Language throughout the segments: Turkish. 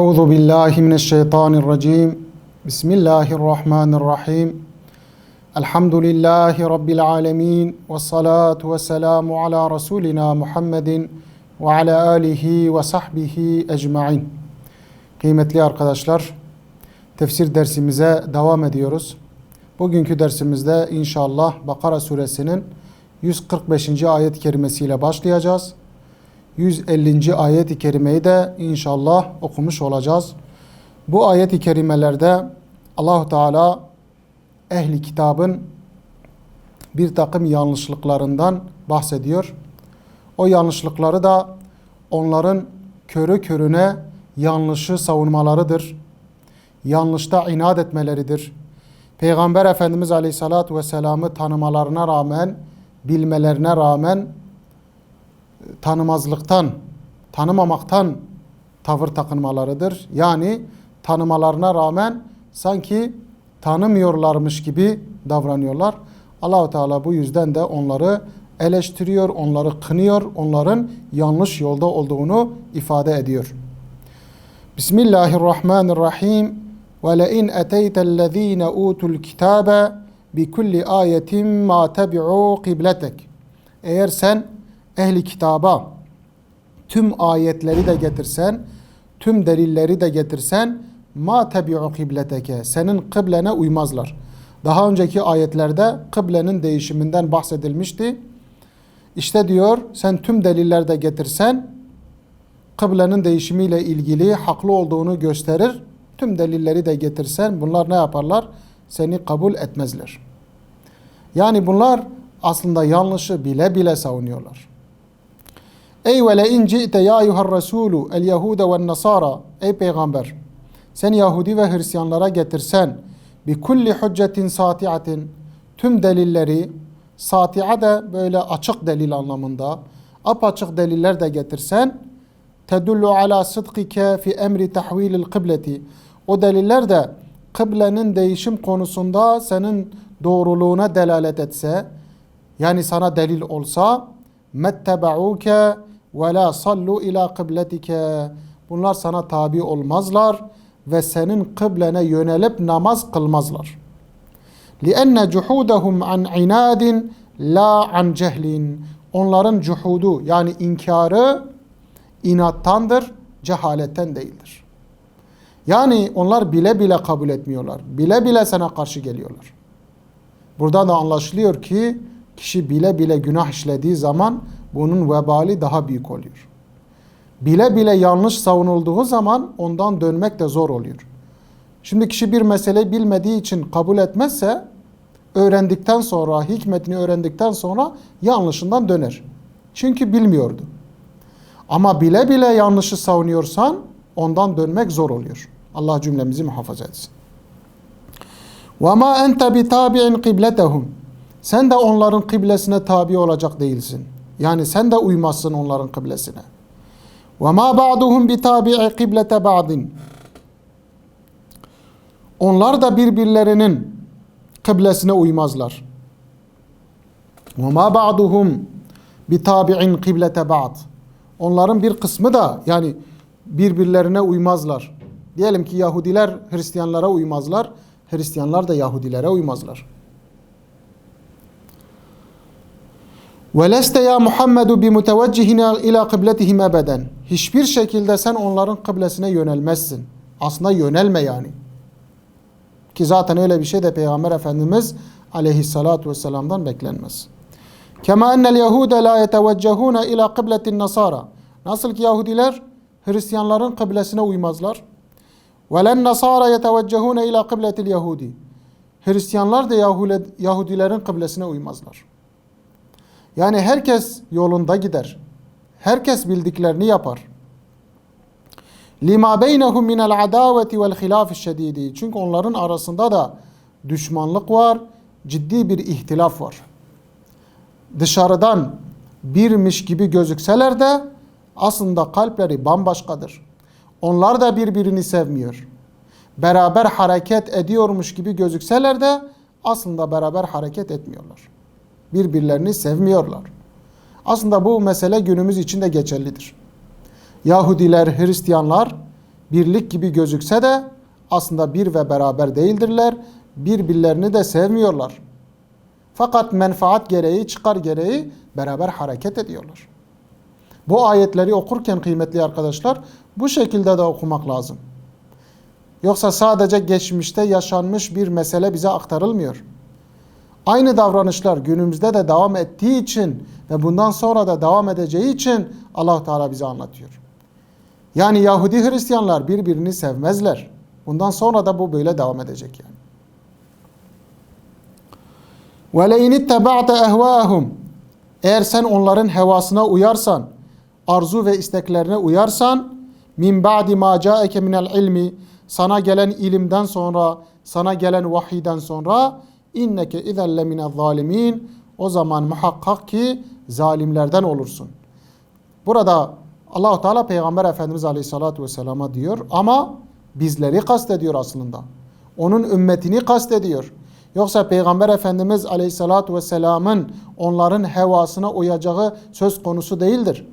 Euzu billahi mineşşeytanirracim. Bismillahirrahmanirrahim. Elhamdülillahi rabbil alamin ve salatu ve selamu ala rasulina Muhammedin ve ala alihi ve sahbihi ecmaîn. Kıymetli arkadaşlar, tefsir dersimize devam ediyoruz. Bugünkü dersimizde inşallah Bakara suresinin 145. ayet kerimesiyle başlayacağız. 150. ayet-i kerimeyi de inşallah okumuş olacağız. Bu ayet-i kerimelerde Allahu Teala ehli kitabın bir takım yanlışlıklarından bahsediyor. O yanlışlıkları da onların körü körüne yanlışı savunmalarıdır. Yanlışta inat etmeleridir. Peygamber Efendimiz Aleyhisselatü Vesselam'ı tanımalarına rağmen, bilmelerine rağmen tanımazlıktan, tanımamaktan tavır takınmalarıdır. Yani tanımalarına rağmen sanki tanımıyorlarmış gibi davranıyorlar. Allahu Teala bu yüzden de onları eleştiriyor, onları kınıyor, onların yanlış yolda olduğunu ifade ediyor. Bismillahirrahmanirrahim. Ve le in eteytellezine utul kitabe bi kulli ayetin ma tebi'u kibletek. Eğer sen ehli kitaba tüm ayetleri de getirsen, tüm delilleri de getirsen ma tebi'u kibleteke. Senin kıblene uymazlar. Daha önceki ayetlerde kıblenin değişiminden bahsedilmişti. İşte diyor sen tüm deliller de getirsen kıblenin değişimiyle ilgili haklı olduğunu gösterir. Tüm delilleri de getirsen bunlar ne yaparlar? Seni kabul etmezler. Yani bunlar aslında yanlışı bile bile savunuyorlar. Ey ve le in ci'te ya eyyuhar rasulu el yehude ve nasara ey peygamber. Sen Yahudi ve Hristiyanlara getirsen bi kulli hüccetin satiatin tüm delilleri satia de böyle açık delil anlamında apaçık deliller de getirsen tedullu ala sıdkike fi emri tahvilil kıbleti. O deliller de kıblenin değişim konusunda senin doğruluğuna delalet etse yani sana delil olsa mettebauke ve la sallu ila kıbletike bunlar sana tabi olmazlar ve senin kıblene yönelip namaz kılmazlar. لِأَنَّ جُحُودَهُمْ عَنْ عِنَادٍ la an cehlin. Onların cuhudu yani inkarı inattandır, cehaletten değildir. Yani onlar bile bile kabul etmiyorlar. Bile bile sana karşı geliyorlar. Buradan da anlaşılıyor ki kişi bile bile günah işlediği zaman bunun vebali daha büyük oluyor. Bile bile yanlış savunulduğu zaman ondan dönmek de zor oluyor. Şimdi kişi bir meseleyi bilmediği için kabul etmezse öğrendikten sonra, hikmetini öğrendikten sonra yanlışından döner. Çünkü bilmiyordu. Ama bile bile yanlışı savunuyorsan ondan dönmek zor oluyor. Allah cümlemizi muhafaza etsin. وَمَا أَنْتَ بِتَابِعٍ قِبْلَتَهُمْ Sen de onların kıblesine tabi olacak değilsin. Yani sen de uymazsın onların kıblesine. Ve ma ba'duhum bi tabi'i kıblete. Onlar da birbirlerinin kıblesine uymazlar. Ve ma ba'duhum bi tabi'in kıblete. Onların bir kısmı da yani birbirlerine uymazlar. Diyelim ki Yahudiler Hristiyanlara uymazlar, Hristiyanlar da Yahudilere uymazlar. Ve leste ya Muhammedu bi muteveccihin ila kıbletihim ebeden. Hiçbir şekilde sen onların kıblesine yönelmezsin. Aslında yönelme yani. Ki zaten öyle bir şey de Peygamber Efendimiz aleyhissalatu vesselam'dan beklenmez. Kema ennel yehude la yeteveccehune ila kıbletin nasara. Nasıl ki Yahudiler Hristiyanların kıblesine uymazlar. Ve len nasara yeteveccehune ila kıbletil yahudi. Hristiyanlar da Yahudilerin kıblesine uymazlar. Yani herkes yolunda gider. Herkes bildiklerini yapar. Lima beynehum minel adaveti vel hilaf şedidi. Çünkü onların arasında da düşmanlık var, ciddi bir ihtilaf var. Dışarıdan birmiş gibi gözükseler de aslında kalpleri bambaşkadır. Onlar da birbirini sevmiyor. Beraber hareket ediyormuş gibi gözükseler de aslında beraber hareket etmiyorlar. Birbirlerini sevmiyorlar. Aslında bu mesele günümüz için de geçerlidir. Yahudiler, Hristiyanlar birlik gibi gözükse de aslında bir ve beraber değildirler. Birbirlerini de sevmiyorlar. Fakat menfaat gereği, çıkar gereği beraber hareket ediyorlar. Bu ayetleri okurken kıymetli arkadaşlar bu şekilde de okumak lazım. Yoksa sadece geçmişte yaşanmış bir mesele bize aktarılmıyor. Aynı davranışlar günümüzde de devam ettiği için ve bundan sonra da devam edeceği için Allah Teala bize anlatıyor. Yani Yahudi Hristiyanlar birbirini sevmezler. Bundan sonra da bu böyle devam edecek yani. Ve le inittaba'te ehvâhum eğer sen onların hevasına uyarsan, arzu ve isteklerine uyarsan, min ba'di ma ca'eke minel ilmi, sana gelen ilimden sonra, sana gelen vahiyden sonra, inneke izen lemine zalimin o zaman muhakkak ki zalimlerden olursun. Burada Allahu Teala Peygamber Efendimiz Aleyhissalatu vesselam'a diyor ama bizleri kastediyor aslında. Onun ümmetini kastediyor. Yoksa Peygamber Efendimiz Aleyhissalatu vesselamın onların hevasına uyacağı söz konusu değildir.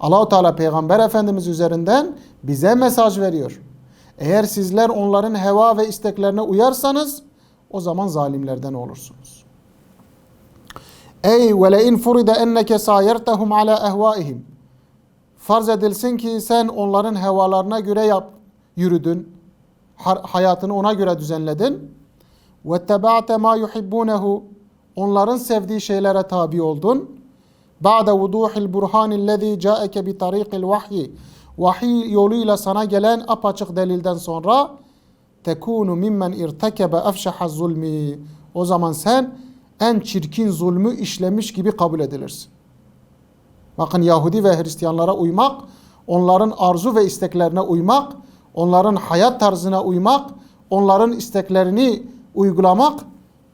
Allahu Teala Peygamber Efendimiz üzerinden bize mesaj veriyor. Eğer sizler onların heva ve isteklerine uyarsanız o zaman zalimlerden olursunuz. Ey ve le in furida enneke sayertehum ala ehvaihim. Farz edilsin ki sen onların hevalarına göre yap, yürüdün. Hayatını ona göre düzenledin. Ve teba'te ma yuhibbunehu. Onların sevdiği şeylere tabi oldun. Ba'de vuduhil burhanillezî câeke bi tariqil vahyi. Vahiy yoluyla sana gelen apaçık delilden sonra tekunu mimmen irtekebe efşaha zulmi. O zaman sen en çirkin zulmü işlemiş gibi kabul edilirsin. Bakın Yahudi ve Hristiyanlara uymak, onların arzu ve isteklerine uymak, onların hayat tarzına uymak, onların isteklerini uygulamak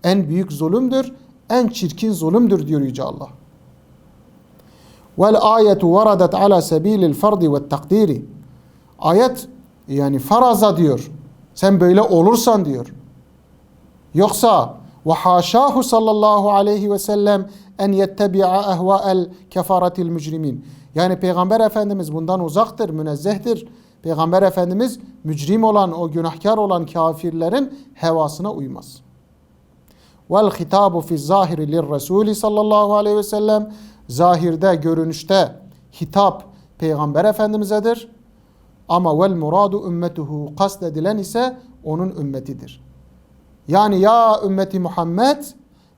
en büyük zulümdür, en çirkin zulümdür diyor Yüce Allah. Vel ayetu varadet ala sebilil fardi ve takdiri. Ayet yani faraza diyor. Sen böyle olursan diyor. Yoksa ve haşahu sallallahu aleyhi ve sellem en yettebi'a ehva'el kefaratil mücrimin. Yani Peygamber Efendimiz bundan uzaktır, münezzehtir. Peygamber Efendimiz mücrim olan, o günahkar olan kafirlerin hevasına uymaz. Vel hitabu fi zahiri lir Resulü sallallahu aleyhi ve sellem zahirde, görünüşte hitap Peygamber Efendimiz'edir. Ama vel muradu ümmetuhu kast edilen ise onun ümmetidir. Yani ya ümmeti Muhammed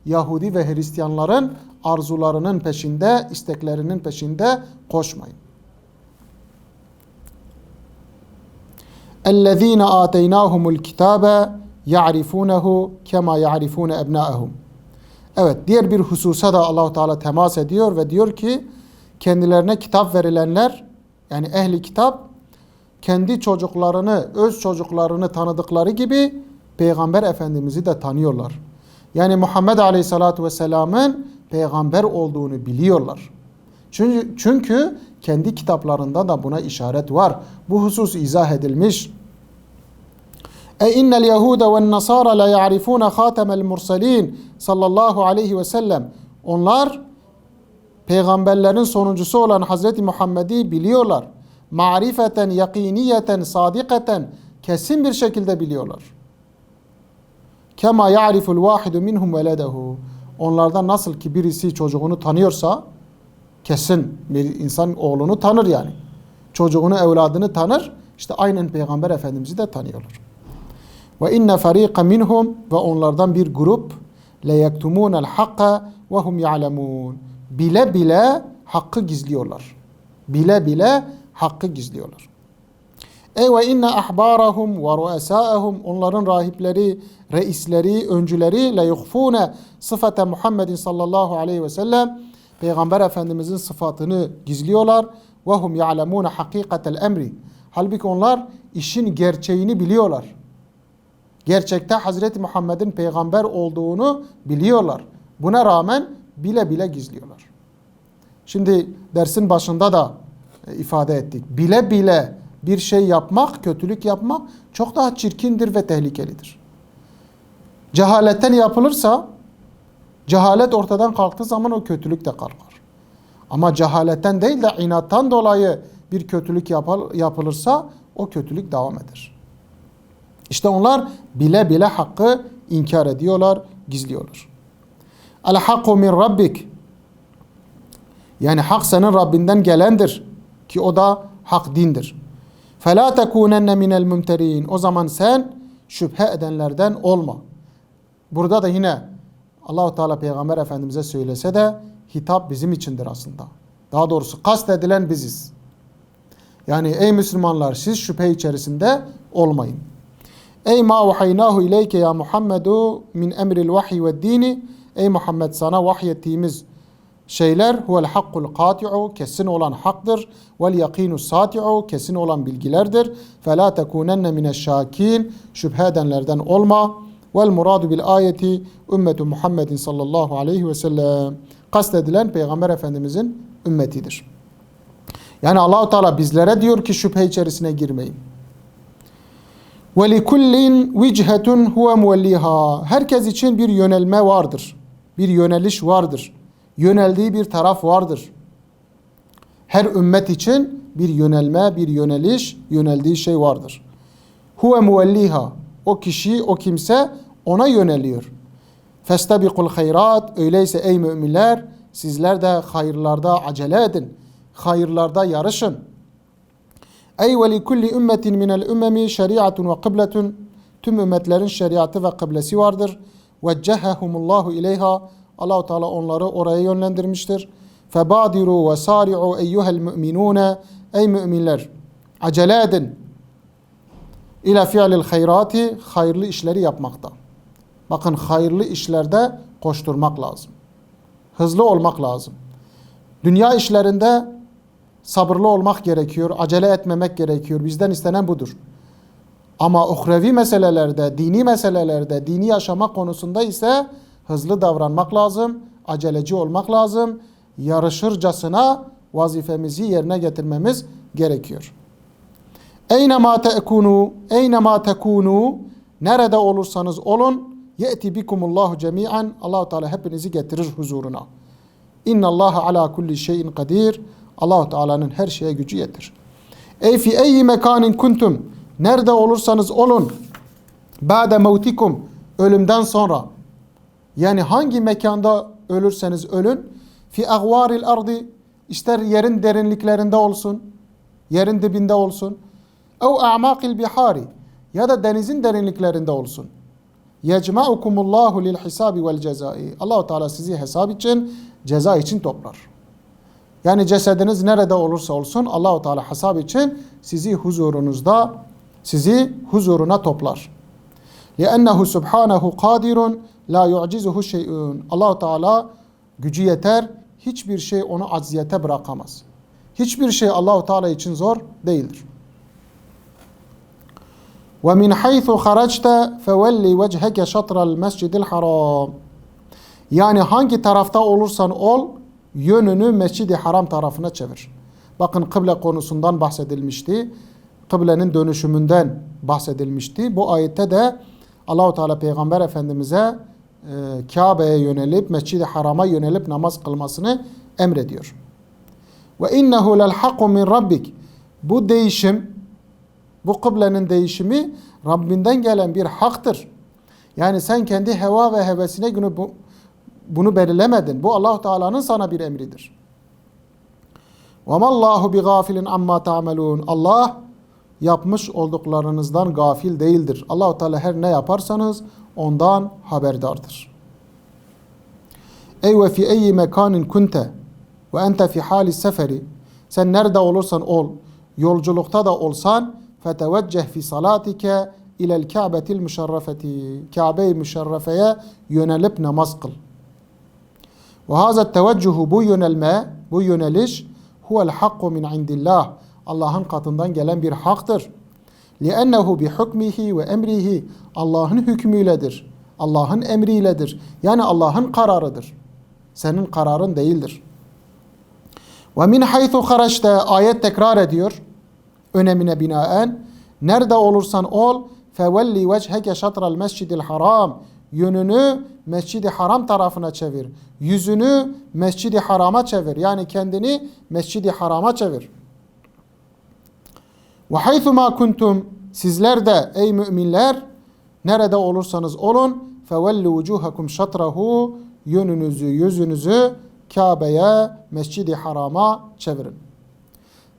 Yahudi ve Hristiyanların arzularının peşinde, isteklerinin peşinde koşmayın. اَلَّذ۪ينَ آتَيْنَاهُمُ الْكِتَابَ يَعْرِفُونَهُ كَمَا يَعْرِفُونَ اَبْنَاءَهُمْ Evet diğer bir hususa da Allahu Teala temas ediyor ve diyor ki kendilerine kitap verilenler yani ehli kitap kendi çocuklarını, öz çocuklarını tanıdıkları gibi Peygamber Efendimiz'i de tanıyorlar. Yani Muhammed Aleyhisselatü Vesselam'ın peygamber olduğunu biliyorlar. Çünkü, çünkü kendi kitaplarında da buna işaret var. Bu husus izah edilmiş. E innel Yahuda ve Nasara la ya'rifuna hatemel mursalin sallallahu aleyhi ve sellem. Onlar peygamberlerin sonuncusu olan Hazreti Muhammed'i biliyorlar. Marifeten, yakiniyeten, sadikaten kesin bir şekilde biliyorlar. Kema ya'riful vahidu minhum veledehu. Onlardan nasıl ki birisi çocuğunu tanıyorsa kesin bir insan oğlunu tanır yani. Çocuğunu, evladını tanır. İşte aynen Peygamber Efendimiz'i de tanıyorlar. Ve inne fariqa minhum ve onlardan bir grup le yektumunel hakka ve hum ya'lemun. Bile bile hakkı gizliyorlar. Bile bile hakkı gizliyorlar. E ve inne ahbarahum ve ruesaahum onların rahipleri, reisleri, öncüleri le yukhfune sıfate Muhammedin sallallahu aleyhi ve sellem Peygamber Efendimizin sıfatını gizliyorlar. Ve hum ya'lemune hakikatel emri. Halbuki onlar işin gerçeğini biliyorlar. Gerçekte Hazreti Muhammed'in peygamber olduğunu biliyorlar. Buna rağmen bile bile gizliyorlar. Şimdi dersin başında da ifade ettik. Bile bile bir şey yapmak, kötülük yapmak çok daha çirkindir ve tehlikelidir. Cehaletten yapılırsa cehalet ortadan kalktığı zaman o kötülük de kalkar. Ama cehaletten değil de inattan dolayı bir kötülük yapılırsa o kötülük devam eder. İşte onlar bile bile hakkı inkar ediyorlar, gizliyorlar. El hakku min rabbik. Yani hak senin Rabbinden gelendir. Ki o da hak dindir. فَلَا تَكُونَنَّ مِنَ الْمُمْتَرِينَ O zaman sen şüphe edenlerden olma. Burada da yine Allahu Teala Peygamber Efendimiz'e söylese de hitap bizim içindir aslında. Daha doğrusu kastedilen biziz. Yani ey Müslümanlar siz şüphe içerisinde olmayın. Ey ma vahaynahu ileyke ya Muhammedu min emril vahiy ve dini. Ey Muhammed sana vahyettiğimiz şeyler huvel hakkul kati'u kesin olan haktır. Vel yakinu sati'u kesin olan bilgilerdir. Fe la tekunenne mineşşakin şüphe edenlerden olma. Vel muradu bil ayeti ümmetu Muhammedin sallallahu aleyhi ve sellem. Kastedilen Peygamber Efendimizin ümmetidir. Yani Allahu Teala bizlere diyor ki şüphe içerisine girmeyin. Ve li kullin vichetun huve muvelliha. Herkes için bir yönelme vardır. Bir yöneliş vardır. Yöneldiği bir taraf vardır. Her ümmet için bir yönelme, bir yöneliş, yöneldiği şey vardır. Huve muvelliha. O kişi, o kimse ona yöneliyor. Festabikul hayrat. Öyleyse ey müminler sizler de hayırlarda acele edin. Hayırlarda yarışın. Ey ve li kulli ümmetin minel ümmemi şeriatun ve kıbletun. Tüm ümmetlerin şeriatı ve kıblesi vardır. Veccehehumullahu ileyha. Allahu Teala onları oraya yönlendirmiştir. Febadiru ve sari'u eyyuhel müminune. Ey müminler acele edin. İla fi'lil hayrati hayırlı işleri yapmakta. Bakın hayırlı işlerde koşturmak lazım. Hızlı olmak lazım. Dünya işlerinde sabırlı olmak gerekiyor, acele etmemek gerekiyor. Bizden istenen budur. Ama uhrevi meselelerde, dini meselelerde, dini yaşama konusunda ise hızlı davranmak lazım, aceleci olmak lazım. Yarışırcasına vazifemizi yerine getirmemiz gerekiyor. Eyne ma tekunu, eyne ma tekunu, nerede olursanız olun, yeti bikumullahu cemi'an, Allahu Teala hepinizi getirir huzuruna. İnna Allah ala kulli şeyin kadir. Allahu Teala'nın her şeye gücü yetir. Ey fi eyyi mekanin kuntum. Nerede olursanız olun. Ba'de mevtikum. Ölümden sonra. Yani hangi mekanda ölürseniz ölün. Fi agvaril ardi. ister yerin derinliklerinde olsun. Yerin dibinde olsun. Ev a'makil bihari. Ya da denizin derinliklerinde olsun. Yecma'ukumullahu lil hisabi vel cezai. Allahu Teala sizi hesap için, ceza için toplar. Yani cesediniz nerede olursa olsun Allahu Teala hesap için sizi huzurunuzda sizi huzuruna toplar. لِأَنَّهُ سُبْحَانَهُ قَادِرٌ la yu'cizuhu şey'un. Allahu Teala gücü yeter. Hiçbir şey onu acziyete bırakamaz. Hiçbir şey Allahu Teala için zor değildir. Ve min haythu haracta fevelli vecheke şatra'l mescidil haram. Yani hangi tarafta olursan ol yönünü Mescid-i Haram tarafına çevir. Bakın kıble konusundan bahsedilmişti. Kıblenin dönüşümünden bahsedilmişti. Bu ayette de Allahu Teala Peygamber Efendimize Kabe'ye yönelip Mescid-i Haram'a yönelip namaz kılmasını emrediyor. Ve innehu lel hakku min rabbik. Bu değişim bu kıblenin değişimi Rabbinden gelen bir haktır. Yani sen kendi heva ve hevesine göre bu, bunu belirlemedin. Bu Allahu Teala'nın sana bir emridir. Ve mallahu bi gafilin amma ta'melun. Allah yapmış olduklarınızdan gafil değildir. Allahu Teala her ne yaparsanız ondan haberdardır. Ey ve fi eyyi mekanin kunte ve ente fi hali seferi. Sen nerede olursan ol, yolculukta da olsan fetevecceh fi salatike ilel Ka'betil müşerrefeti. Kabe-i müşerrefeye yönelip namaz kıl. Ve hazet teveccuhu bu yönelme, bu yöneliş huvel hakku min indillah. Allah'ın katından gelen bir haktır. لِأَنَّهُ بِحُكْمِهِ ve emrihi Allah'ın hükmüyledir. Allah'ın emriyledir. Yani Allah'ın kararıdır. Senin kararın değildir. Ve min haythu haraçte ayet tekrar ediyor. Önemine binaen. Nerede olursan ol fevelli vecheke şatral mescidil haram. Yönünü Mescid-i Haram tarafına çevir. Yüzünü Mescid-i Haram'a çevir. Yani kendini Mescid-i Haram'a çevir. Ve haythuma kuntum sizler de ey müminler nerede olursanız olun fevellu vucuhakum şatrahu yönünüzü yüzünüzü Kabe'ye Mescid-i Haram'a çevirin.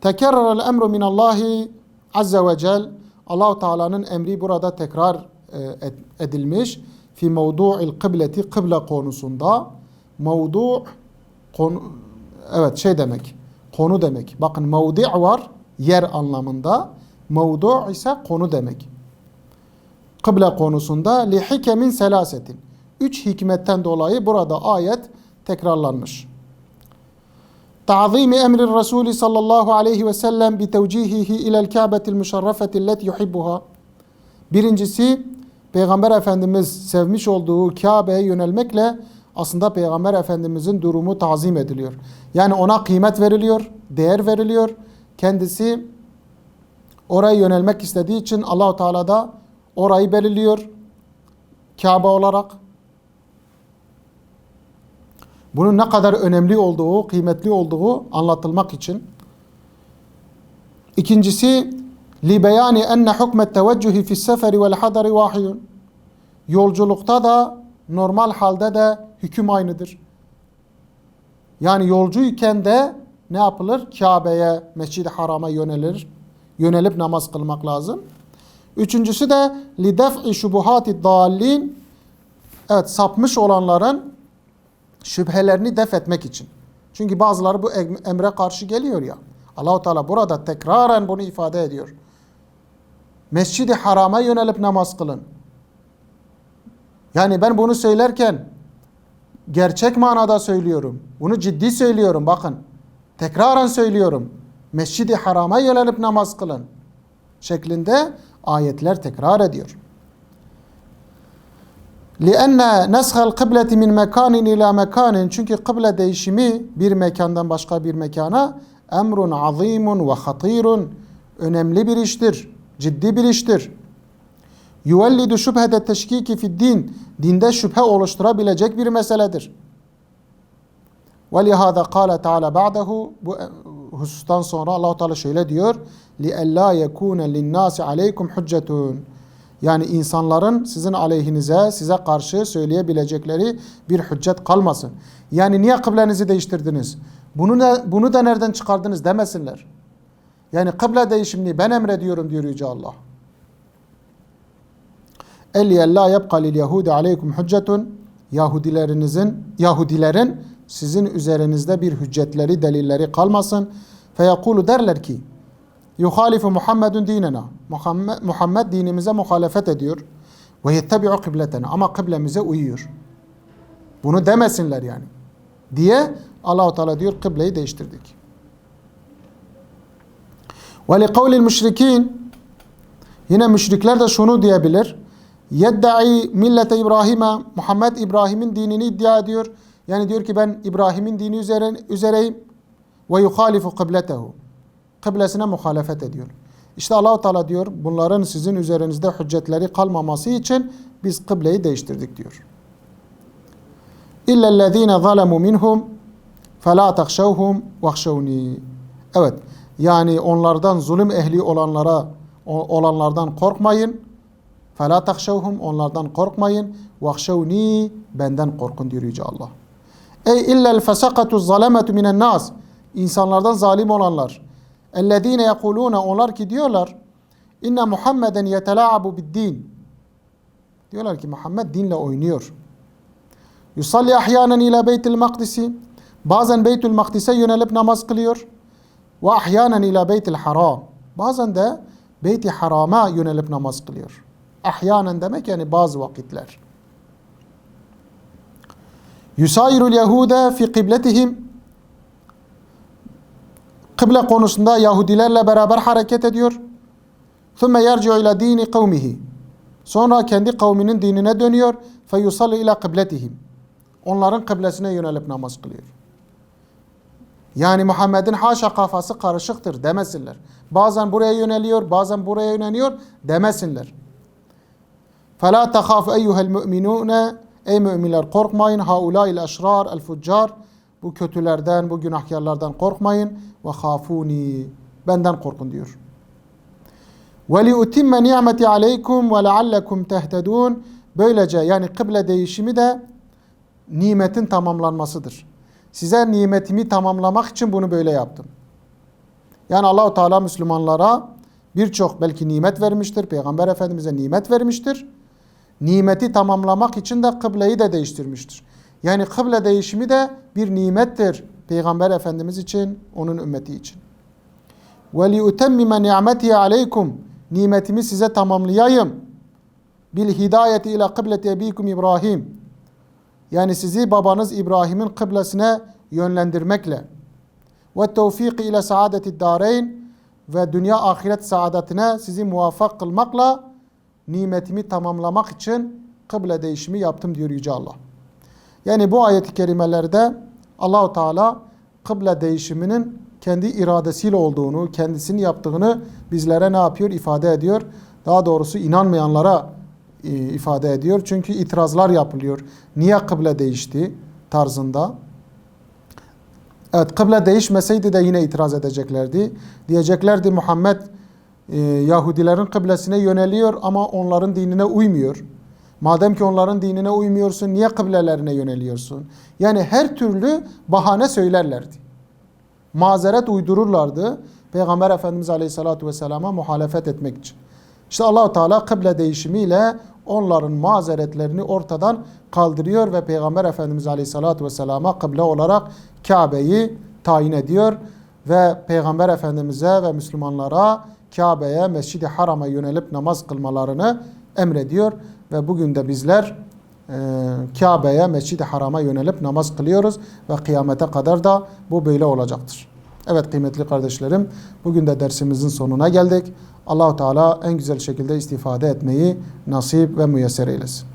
Tekerrerel emru minallahi azze ve cel Allahu Teala'nın emri burada tekrar e, ed- edilmiş. Fi mevdu'il kıbleti kıble konusunda mevdu konu evet şey demek konu demek. Bakın mevdi var yer anlamında. Mevdu ise konu demek. Kıble konusunda li hikemin selasetin. Üç hikmetten dolayı burada ayet tekrarlanmış. تعظيم أمر الرسول صلى الله عليه وسلم بتوجيهه إلى الكعبة المشرفة التي يحبها Birincisi Peygamber Efendimiz sevmiş olduğu Kabe'ye yönelmekle aslında Peygamber Efendimizin durumu tazim ediliyor. Yani ona kıymet veriliyor, değer veriliyor. Kendisi oraya yönelmek istediği için Allahu Teala da orayı belirliyor Kabe olarak. Bunun ne kadar önemli olduğu, kıymetli olduğu anlatılmak için. İkincisi, li beyani enne hukmet teveccuhi fis seferi vel hadari vahiyun. Yolculukta da normal halde de hüküm aynıdır. Yani yolcuyken de ne yapılır? Kabe'ye, Mescid-i Haram'a yönelir. Yönelip namaz kılmak lazım. Üçüncüsü de li def'i şubuhati dallin. Evet, sapmış olanların şüphelerini def etmek için. Çünkü bazıları bu em- emre karşı geliyor ya. Allahu Teala burada tekraren bunu ifade ediyor. Mescid-i Haram'a yönelip namaz kılın. Yani ben bunu söylerken gerçek manada söylüyorum. Bunu ciddi söylüyorum bakın. Tekraren söylüyorum. Mescid-i Haram'a yönelip namaz kılın. Şeklinde ayetler tekrar ediyor. لِأَنَّ نَسْخَ الْقِبْلَةِ مِنْ مَكَانٍ إِلَى مَكَانٍ Çünkü kıble değişimi bir mekandan başka bir mekana emrun azimun ve hatirun önemli bir iştir, ciddi bir iştir. Yuvellidu şüphede teşkiki fid din dinde şüphe oluşturabilecek bir meseledir. Ve lihada kâle Teala ba'dehu bu husustan sonra Allahu Teala şöyle diyor: "Li alla yekuna lin-nasi aleykum huccetun." Yani insanların sizin aleyhinize, size karşı söyleyebilecekleri bir hüccet kalmasın. Yani niye kıblenizi değiştirdiniz? Bunu ne, bunu da nereden çıkardınız demesinler. Yani kıble değişimini ben emrediyorum diyor Yüce Allah. Elli la yebqa lil yahudi aleykum hüccetun Yahudilerinizin Yahudilerin sizin üzerinizde bir hüccetleri, delilleri kalmasın. Feyekulu derler ki yuhalifu Muhammedun dinena. Muhammed, Muhammed dinimize muhalefet ediyor. Ve yettebi'u kıbletena. Ama kıblemize uyuyor. Bunu demesinler yani. Diye Allahu Teala diyor kıbleyi değiştirdik. Ve li kavlil müşrikin yine müşrikler de şunu diyebilir. Yedda'i millete İbrahim'e Muhammed İbrahim'in dinini iddia ediyor. Yani diyor ki ben İbrahim'in dini üzere, üzereyim ve yuhalifu kıbletehu. Kıblesine muhalefet ediyor. İşte Allahu Teala diyor bunların sizin üzerinizde hüccetleri kalmaması için biz kıbleyi değiştirdik diyor. İllellezine zalemu minhum fela tahşavhum vahşavni. Evet. Yani onlardan zulüm ehli olanlara olanlardan korkmayın. Fela tahşavhum onlardan korkmayın. Vahşavni benden korkun diyor Yüce Allah. Ey illel fesakatu zalemetu minen nas. İnsanlardan zalim olanlar. Ellezine yekulune onlar ki diyorlar inne Muhammeden yetelaabu bid din. Diyorlar ki Muhammed dinle oynuyor. Yusalli ahyanen ila beytil makdisi. Bazen Beytül Makdis'e yönelip namaz kılıyor. Ve ahyanen ila beytil haram. Bazen de Beyti Haram'a yönelip namaz kılıyor. Ahyanen demek yani bazı vakitler. Yusayirul Yahude fi kibletihim kıble konusunda Yahudilerle beraber hareket ediyor. ثُمَّ يَرْجِعُ إِلَى دِينِ قَوْمِهِ Sonra kendi kavminin dinine dönüyor. فَيُصَلِّ ila kıbletihim. Onların kıblesine yönelip namaz kılıyor. Yani Muhammed'in haşa kafası karışıktır demesinler. Bazen buraya yöneliyor, bazen buraya yöneliyor demesinler. فَلَا تَخَافُ اَيُّهَا الْمُؤْمِنُونَ Ey müminler korkmayın. Haula il eşrar el fuccar. Bu kötülerden, bu günahkarlardan korkmayın. Ve hafuni. Benden korkun diyor. Ve li utimme ni'meti aleykum ve leallekum tehtedun. Böylece yani kıble değişimi de nimetin tamamlanmasıdır. Size nimetimi tamamlamak için bunu böyle yaptım. Yani Allahu Teala Müslümanlara birçok belki nimet vermiştir. Peygamber Efendimize nimet vermiştir. Nimeti tamamlamak için de kıbleyi de değiştirmiştir. Yani kıble değişimi de bir nimettir Peygamber Efendimiz için, onun ümmeti için. Ve li utemmime ni'meti aleykum nimetimi size tamamlayayım. Bil hidayeti ila kıbleti ebikum İbrahim. Yani sizi babanız İbrahim'in kıblesine yönlendirmekle. Ve tevfik ile saadeti dareyn ve dünya ahiret saadetine sizi muvaffak kılmakla nimetimi tamamlamak için kıble değişimi yaptım diyor Yüce Allah. Yani bu ayet-i kerimelerde Allahu Teala kıble değişiminin kendi iradesiyle olduğunu, kendisini yaptığını bizlere ne yapıyor? ifade ediyor. Daha doğrusu inanmayanlara e, ifade ediyor. Çünkü itirazlar yapılıyor. Niye kıble değişti tarzında. Evet kıble değişmeseydi de yine itiraz edeceklerdi. Diyeceklerdi Muhammed e, Yahudilerin kıblesine yöneliyor ama onların dinine uymuyor. Madem ki onların dinine uymuyorsun niye kıblelerine yöneliyorsun? Yani her türlü bahane söylerlerdi. Mazeret uydururlardı. Peygamber Efendimiz Aleyhisselatü Vesselam'a muhalefet etmek için. İşte Allahu Teala kıble değişimiyle onların mazeretlerini ortadan kaldırıyor ve Peygamber Efendimiz Aleyhisselatü Vesselam'a kıble olarak Kabe'yi tayin ediyor ve Peygamber Efendimiz'e ve Müslümanlara Kabe'ye, Mescid-i Haram'a yönelip namaz kılmalarını emrediyor ve bugün de bizler e, Kabe'ye, Mescid-i Haram'a yönelip namaz kılıyoruz ve kıyamete kadar da bu böyle olacaktır. Evet kıymetli kardeşlerim, bugün de dersimizin sonuna geldik. Allahu Teala en güzel şekilde istifade etmeyi nasip ve müyesser eylesin.